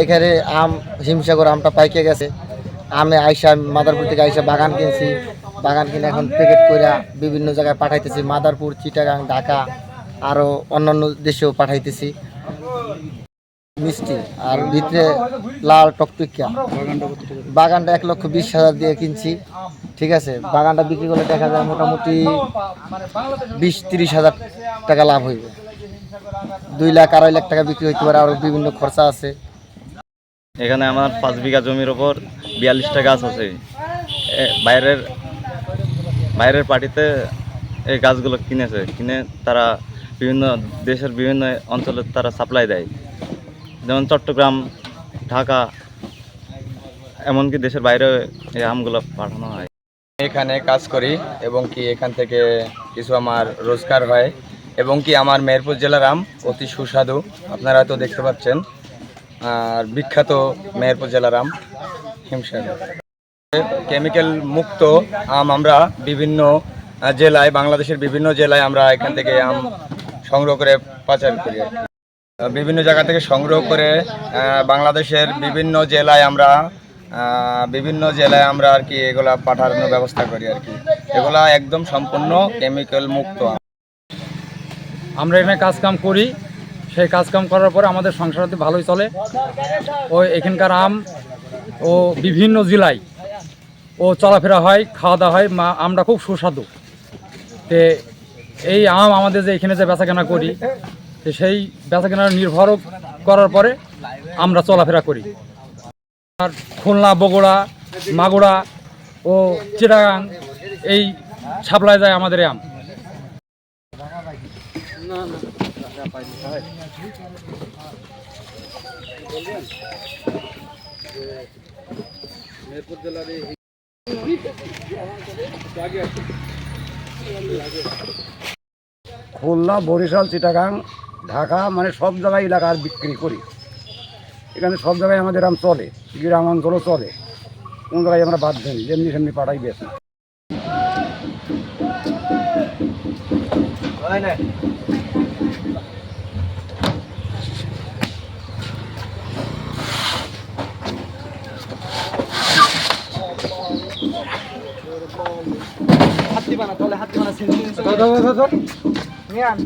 এখানে আম হিমসাগর আমটা পাইকে গেছে। আমি আইসা মাদারপুর থেকে আইসা বাগান কিনছি। বাগান কিনে এখন প্যাকেট করে বিভিন্ন জায়গায় পাঠাইতেছি। মাদারপুর, চিটাগাং, ঢাকা আরও অন্যান্য দেশেও পাঠাইতেছি। মিষ্টি আর ভিতরে লাল টকটকিয়া বাগানটা এক লক্ষ বিশ হাজার দিয়ে কিনছি। ঠিক আছে, বাগানটা বিক্রি করলে দেখা যায় মোটামুটি বিশ তিরিশ হাজার টাকা লাভ হইবে। দুই লাখ আড়াই লাখ টাকা বিক্রি হইতে পারে আরও বিভিন্ন খরচা আছে। এখানে আমার পাঁচ বিঘা জমির ওপর বিয়াল্লিশটা গাছ আছে। বাইরের বাইরের পার্টিতে এই গাছগুলো কিনেছে। কিনে তারা বিভিন্ন দেশের বিভিন্ন অঞ্চলে তারা সাপ্লাই দেয়। যেমন চট্টগ্রাম, ঢাকা, এমনকি দেশের বাইরে এই আমগুলো পাঠানো হয়। এখানে কাজ করি এবং কি এখান থেকে কিছু আমার রোজগার হয় এবং কি আমার মেহেরপুর জেলার আম অতি সুস্বাদু। আপনারা তো দেখতে পাচ্ছেন। আর বিখ্যাত মেহেরপুর জেলার আম হিমসাগর। কেমিক্যাল মুক্ত আম আমরা বিভিন্ন জেলায়, বাংলাদেশের বিভিন্ন জেলায় আমরা এখান থেকে আম সংগ্রহ করে পাচার করি। বিভিন্ন জায়গা থেকে সংগ্রহ করে বাংলাদেশের বিভিন্ন জেলায় আমরা বিভিন্ন জেলায় আমরা আর কি এগুলা পাঠানোর ব্যবস্থা করি আর কি। এগুলা একদম সম্পূর্ণ কেমিক্যাল মুক্ত আমরা এখানে কাজ কাম করি। সেই কাজ কাম করার পরে আমাদের সংসারটি ভালোই চলে। ও এখানকার আম ও বিভিন্ন জেলায় ও চলাফেরা হয় খাওয়া দাওয়া হয়, মা আমটা খুব সুস্বাদু। তে এই আম আমাদের যে এখানে যে বেচাকেনা করি, তো সেই বেচাকেনা নির্ভর করার পরে আমরা চলাফেরা করি। আর খুলনা, বগুড়া মাগুড়া ও চিটাগাং, এই সাপ্লাই যায় আমাদের এই আম। খুলনা, বরিশাল, চিটাগাং, ঢাকা মানে সব জায়গায় এলাকার বিক্রি করি। এখানে সব জায়গায় আমাদের আম চলে গ্রাম অঞ্চলও চলে। কোন জায়গায় আমরা বাদ দিই, যেমনি সেমনি পাঠাই বেশি হাতি বানা তাহলে হাতি বানা সেন্সি নিয়ে আন।